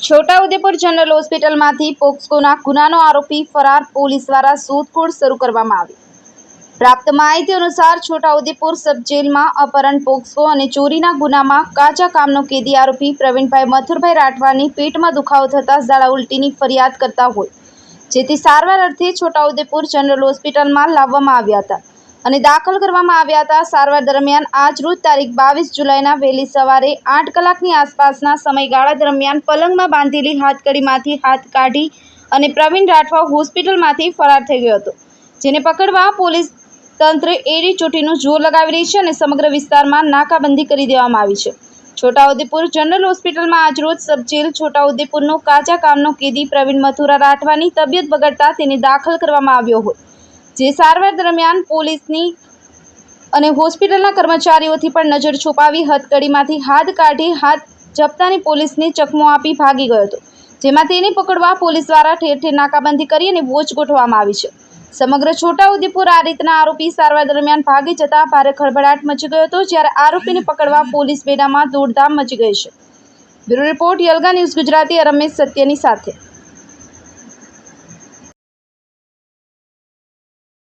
Chhota Udepur general હોસ્પિટલમાંથી પોક્સકોના ગુનાનો આરોપી ફરાર પોલીસ દ્વારા શોધખોળ શરૂ કરવામાં આવી. પ્રાપ્ત માહિતી અનુસાર છોટાઉદેપુર સબ જેલમાં અપહરણ પોક્સો અને ચોરીના ગુનામાં કાચા કામનો કેદી આરોપી પ્રવીણભાઈ મથુરભાઈ રાઠવાની પેટમાં દુખાવો થતાં ઝાડા ઉલટીની ફરિયાદ કરતા હોય, જેથી સારવાર અર્થે છોટાઉદેપુર જનરલ હોસ્પિટલમાં લાવવામાં આવ્યા હતા. અને દાખલ કરવામાં આવ્યા હતા. સારવાર દરમિયાન આજ રોજ તારીખ બાવીસ જુલાઈના વહેલી સવારે આઠ કલાકની આસપાસના સમયગાળા દરમિયાન પલંગમાં બાંધેલી હાથકડીમાંથી હાથ કાઢી અને પ્રવીણ રાઠવા હોસ્પિટલમાંથી ફરાર થઈ ગયો હતો, જેને પકડવા પોલીસ તંત્ર એડી ચોટીનું જોર લગાવી રહી છે અને સમગ્ર વિસ્તારમાં નાકાબંધી કરી દેવામાં આવી છે. છોટાઉદેપુર જનરલ હોસ્પિટલમાં આજરોજ સબ જેલ છોટાઉદેપુરનો કાચા કામનો કેદી પ્રવીણ મથુરા રાઠવાની તબિયત બગડતા તેને દાખલ કરવામાં આવ્યો હોય. જે સારવાર દરમિયાન પોલીસની અને હોસ્પિટલના કર્મચારીઓથી પણ નજર છુપાવી હથકડીમાંથી હાથ કાઢી હાથ જપતાની પોલીસને ચકમો આપી ભાગી ગયો હતો, જેમાં તેને પકડવા પોલીસ દ્વારા ઠેર ઠેર નાકાબંધી કરી અને વોચ ગોઠવવામાં આવી છે. સમગ્ર છોટાઉદેપુર આ રીતના આરોપી સારવાર દરમિયાન ભાગી જતા ભારે ખળભળાટ મચી ગયો હતો, જ્યારે આરોપીને પકડવા પોલીસ બેડામાં દોડધામ મચી ગઈ છે. બ્યુરો રિપોર્ટ યલગા ન્યૂઝ ગુજરાતી રમેશ સત્યની સાથે.